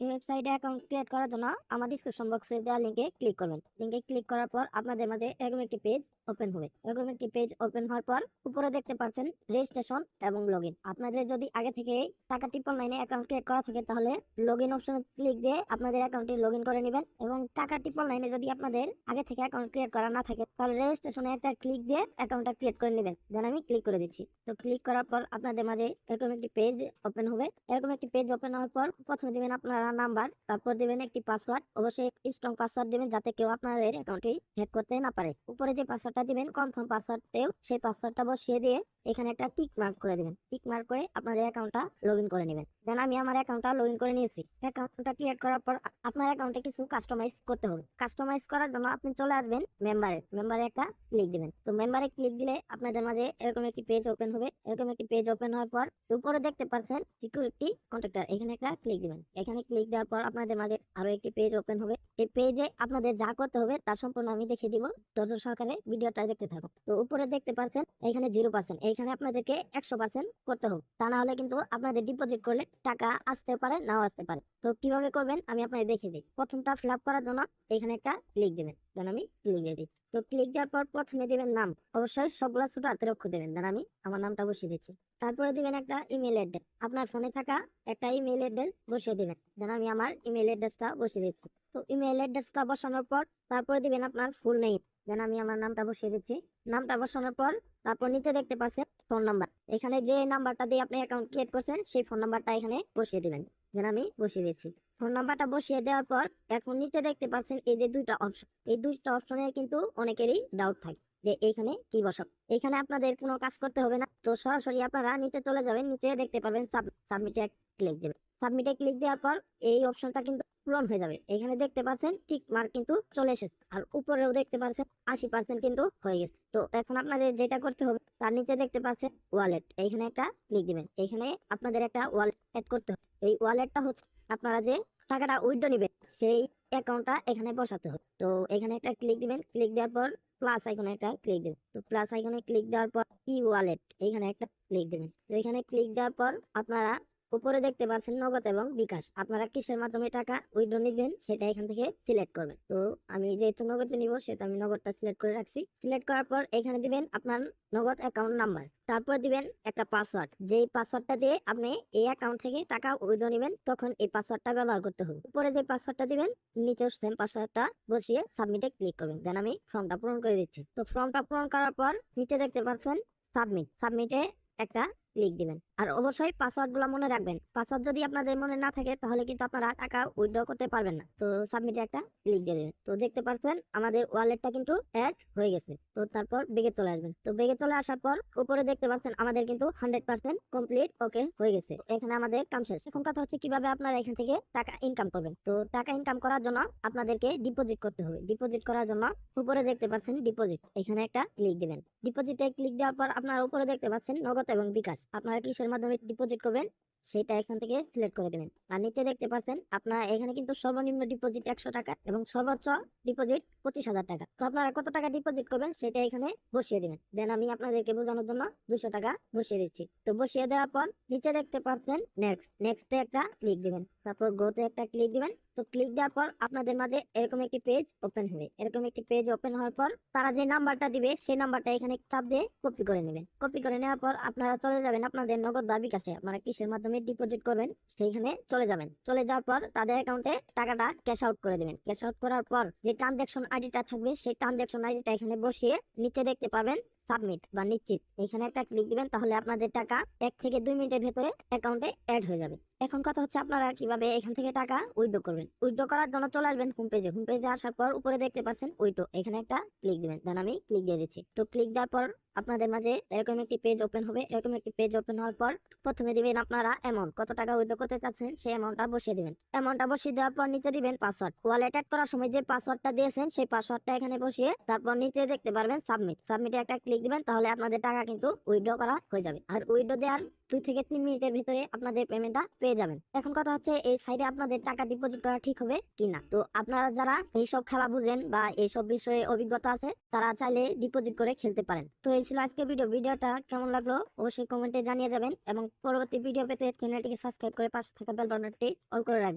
ওয়েবসাইটে account create করার জন্য আমার ডিসক্রিপশন বক্সে দেওয়া লিঙ্কে ক্লিক করবেন। লিঙ্কে ক্লিক করার পর আপনাদের মাঝে এরকম একটি পেজ ওপেন হবে। এরকম একটি পেজ ওপেন হওয়ার পর উপরে দেখতে পাচ্ছেন রেজিস্ট্রেশন এবং লগ আপনাদের যদি আগে থেকে টাকা ট্রিপল নাইনে অ্যাকাউন্ট ক্রিয়েট করা থাকে তাহলে লগ ইন অপশনে ক্লিক দিয়ে আপনাদের অ্যাকাউন্টে লগ করে নেবেন এবং টাকা ট্রিপল নাইনে যদি আপনাদের আগে থেকে অ্যাকাউন্ট ক্রিয়েট করা না থাকে তাহলে রেজিস্ট্রেশনে একটা ক্লিক দিয়ে অ্যাকাউন্টটা ক্রিয়েট করে নেবেন। দেন আমি ক্লিক করে দিচ্ছি। তো ক্লিক করার পর আপনাদের মাঝে এরকম একটি পেজ ওপেন হবে। এরকম একটি পেজ ওপেন হওয়ার পর প্রথমে দিবেন আপনারা নাম্বার তারপর দেবেন একটি পাসওয়ার্ড অবশ্যই স্ট্রং পাসওয়ার্ড দেবেন যাতে কেউ আপনাদের অ্যাকাউন্টটি হ্যাক করতে না পারে। উপরে যে পাসওয়ার্ডটা দিবেন কনফার্ম পাসওয়ার্ডটাও সেই পাসওয়ার্ডটা বসিয়ে দিয়ে এখানে একটা টিক মার্ক করে দিবেন। টিক মার্ক করে আপনাদের অ্যাকাউন্টটা লগ করে নেবেন। দেন আমি আমার অ্যাকাউন্টটা লগ করে নিয়েছি। অ্যাকাউন্টটা ক্রিয়েট করার পর আপনার অ্যাকাউন্টে কিছু কাস্টমাইজ করতে হবে। কাস্টমাইজ করার জন্য আপনি চলে আসবেন মেম্বারে মেম্বারে একটা ক্লিক দিবেন। তো মেম্বারে ক্লিক দিলে আপনাদের মাঝে এরকম একটি পেজ ওপেন হবে। এরকম একটি পেজ ওপেন হওয়ার পর উপরে দেখতে পাচ্ছেন সিকিউরিটি কন্ট্যাক্টর এখানে একটা ক্লিক দিবেন। এখানে ক্লিক দেওয়ার পর আপনাদের মাঝে আরও একটি পেজ ওপেন হবে। এই পেজে আপনাদের যা করতে হবে তার সম্পূর্ণ আমি দেখিয়ে দিব। ধৈর্য সহকারে ভিডিওটা দেখতে থাকুন। তো উপরে দেখতে পাচ্ছেন এখানে জিরো পার্সেন্ট এইখানে আপনাদেরকে একশো পার্সেন্ট করতে হবে। তা না হলে কিন্তু আপনাদের ডিপোজিট করলে টাকা আসতে পারে, নাও আসতে পারে। তো কীভাবে করবেন? আমি আপনাদের দেখিয়ে দিই। প্রথমটা ফিল করার জন্য এখানে একটা লিখ দেবেন। দেন আমি দিয়ে দিই। তো ক্লিক দেওয়ার পর প্রথমে দিবেন নাম। অবশ্যই সবগুলা ছোট হাতের অক্ষর দেবেন। দেন আমি আমার নামটা বসিয়ে দিচ্ছি। তারপরে দিবেন একটা ইমেল অ্যাড্রেস আপনার ফোনে থাকা একটা ইমেল অ্যাড্রেস বসিয়ে দিবেন। দেন আমি আমার ইমেল অ্যাড্রেসটা বসিয়ে দিচ্ছি। তো ইমেল অ্যাড্রেসটা বসানোর পর তারপরে দিবেন আপনার ফুল নেই দেন আমি আমার নামটা বসিয়ে দিচ্ছি। নামটা বসানোর পর তারপর নিচে দেখতে পাচ্ছেন ফোন নাম্বার এখানে যে নাম্বারটা দিয়ে আপনি অ্যাকাউন্ট ক্রিয়েট করছেন, সেই ফোন নাম্বারটা এখানে বসিয়ে দিবেন। দেন আমি বসিয়ে দিচ্ছি ফোন নাম্বারটা বসিয়ে দেওয়ার পর, এখন নিচে দেখতে পাচ্ছেন এই যে দুইটা অপশন এই দুইটা অপশনে কিন্তু অনেকেরই ডাউট থাকে যে এইখানে কি বসাব। এখানে আপনাদের কোনো কাজ করতে হবে না। তো সরাসরি আপনারা নিচে চলে যাবেন, নিচে দেখতে পাবেন সাবমিটে ক্লিক দেবেন। সাবমিটে ক্লিক দেওয়ার পর এই অপশনটা কিন্তু পূরণ হয়ে যাবে। এখানে দেখতে পাচ্ছেন টিক মার্ক কিন্তু চলে এসেছে। আর উপরেও দেখতে পাচ্ছেন আশি পার্সেন্ট কিন্তু হয়ে গেছে। তো এখন আপনাদের যেটা করতে হবে, তার নিচে দেখতে পাচ্ছেন ওয়ালেট এইখানে একটা ক্লিক দিবেন। এখানে আপনাদের একটা ওয়ালেট অ্যাড করতে হবে। এই ওয়ালেটটা হচ্ছে আপনারা যে টাকাটা উইথড্র নেবেন, সেই অ্যাকাউন্টটা এখানে বসাতে হবে। তো এখানে একটা ক্লিক দিবেন। ক্লিক দেওয়ার পর প্লাস আইকনে একটা ক্লিক দেবেন। তো প্লাস আইকনে ক্লিক দেওয়ার পর ই ওয়ালেট এখানে একটা ক্লিক দেবেন। তো এখানে ক্লিক দেওয়ার পর আপনারা উপরে দেখতে পাচ্ছেন নগদ এবং বিকাশ। আপনারা কিসের মাধ্যমে টাকা উইথড্র নিবেন সেটা এখান থেকে সিলেক্ট করবেন। তো আমি যেহেতু নগদে নিব, সেহেতু আমি নগদটা সিলেক্ট করে রাখছি। সিলেক্ট করার পর এখানে দিবেন আপনার নগদ অ্যাকাউন্ট নাম্বার তারপর দিবেন একটা পাসওয়ার্ড যেই পাসওয়ার্ডটা দিয়ে আপনি এই অ্যাকাউন্ট থেকে টাকা উইথড্র নেবেন, তখন এই পাসওয়ার্ডটা ব্যবহার করতে হবে। উপরে যে পাসওয়ার্ডটা দিবেন, নিচে সেম পাসওয়ার্ডটা বসিয়ে সাবমিটে ক্লিক করবেন। দেন আমি ফর্মটা পূরণ করে দিচ্ছি। তো ফর্মটা পূরণ করার পর নিচে দেখতে পাচ্ছেন সাবমিট সাবমিটে একটা ক্লিক দিবেন। আর অবশ্যই পাসওয়ার্ডগুলো মনে রাখবেন। পাসওয়ার্ড যদি আপনাদের মনে না থাকে, তাহলে কিন্তু আপনারা টাকা উইথড্র করতে পারবেন না। তো সাবমিটে একটা ক্লিক দিয়ে দেবেন। তো দেখতে পাচ্ছেন, আমাদের ওয়ালেটটা কিন্তু অ্যাড হয়ে গেছে। তো তারপর বেগে চলে আসবেন। তো বেগে চলে আসার পর উপরে দেখতে পাচ্ছেন, আমাদের কিন্তু হান্ড্রেড পার্সেন্ট কমপ্লিট ওকে হয়ে গেছে। এখানে আমাদের কাম শেষ। এখন কথা হচ্ছে কীভাবে আপনারা এখান থেকে টাকা ইনকাম করবেন। তো টাকা ইনকাম করার জন্য আপনাদেরকে ডিপোজিট করতে হবে। ডিপোজিট করার জন্য উপরে দেখতে পাচ্ছেন ডিপোজিট এখানে একটা ক্লিক দিবেন। ডিপোজিটে ক্লিক দেওয়ার পর আপনারা উপরে দেখতে পাচ্ছেন নগদ এবং বিকাশ। আপনারা কিসের মাধ্যমে ডিপোজিট করবেন। সেটা এখান থেকে সিলেক্ট করে দেবেন আর নিচে দেখতে পাচ্ছেন, আপনারা এখানে কিন্তু সর্বনিম্ন ডিপোজিট একশো টাকা এবং সর্বোচ্চ ডিপোজিট পঁচিশ হাজার টাকা। তো আপনারা কত টাকা ডিপোজিট করবেন সেটা এখানে বসিয়ে দিবেন। দেন আমি আপনাদেরকে বোঝানোর জন্য দুশো টাকা বসিয়ে দিচ্ছি। তো বসিয়ে দেওয়ার পর নিচে দেখতে পাচ্ছেন নেক্সট নেক্সটে একটা ক্লিক দিবেন। তারপর গোতে একটা ক্লিক দিবেন। তো ক্লিক দেওয়ার পর আপনাদের মাঝে এরকম একটি পেজ ওপেন হবে। এরকম একটি পেজ ওপেন হওয়ার পর তারা যে নাম্বারটা দিবে, সেই নাম্বারটা এখানে চাপ দিয়ে কপি করে নেবেন। কপি করে নেওয়ার পর আপনারা চলে যাবেন আপনাদের নগদ দাবি কাছে আপনারা কিসের মাধ্যমে ডিপোজিট করবেন, সেইখানে চলে যাবেন। চলে যাওয়ার পর তাদের অ্যাকাউন্টে টাকাটা ক্যাশ আউট করে দেবেন। ক্যাশ আউট করার পর যে ট্রানজ্যাকশন আইডিটা থাকবে, সেই ট্রানজ্যাকশন আইডিটা এখানে বসিয়ে নিচে দেখতে পাবেন সাবমিট বা নিশ্চিত। এখানে একটা ক্লিক দিবেন, তাহলে আপনাদের টাকা এক থেকে দুই মিনিটের ভেতরে অ্যাকাউন্টে অ্যাড হয়ে যাবে। এখন কথা হচ্ছে আপনারা কীভাবে এখান থেকে টাকা উইথড্র করবেন। উইথড্র করার জন্য চলে আসবেন হোম পেজে হোম পেজে আসার পর উপরে দেখতে পাচ্ছেন উইথড্র এখানে একটা ক্লিক দিবেন দেন আমি ক্লিক দিয়ে দিচ্ছি। তো ক্লিক দেওয়ার পর আপনাদের মাঝে এরকম একটি পেজ ওপেন হবে। এরকম একটি পেজ ওপেন হওয়ার পর প্রথমে দিবেন আপনারা অ্যামাউন্ট কত টাকা উইথড্র করতে চাচ্ছেন সেই অ্যামাউন্টটা বসিয়ে দিবেন। অ্যামাউন্টটা বসিয়ে দেওয়ার পর নিচে দিবেন পাসওয়ার্ড ওয়ালেট অ্যাড করার সময় যে পাসওয়ার্ডটা দিয়েছেন, সেই পাসওয়ার্ডটা এখানে বসিয়ে তারপর নিচে দেখতে পারবেন সাবমিট সাবমিটে একটা ক্লিক দিবেন, তাহলে আপনাদের টাকা কিন্তু উইথড্র করা হয়ে যাবে। আর উইথড্র দেওয়ার দুই থেকে তিন মিনিটের ভিতরে আপনাদের পেমেন্টটা পেয়ে যাবেন। এখন কথা হচ্ছে, এই সাইডে আপনাদের টাকা ডিপোজিট করা ঠিক হবে কিনা তো আপনারা যারা এইসব খেলা বুঝেন বা এইসব বিষয়ে অভিজ্ঞতা আছে, তারা চাইলে ডিপোজিট করে খেলতে পারেন। তো এই ছিল আজকে ভিডিও ভিডিওটা কেমন লাগল অবশ্যই কমেন্টে জানিয়ে যাবেন এবং পরবর্তী ভিডিও পেতে চ্যানেলটিকে সাবস্ক্রাইব করে পাশে থাকা বেল বাটনটি অন করে রাখবেন।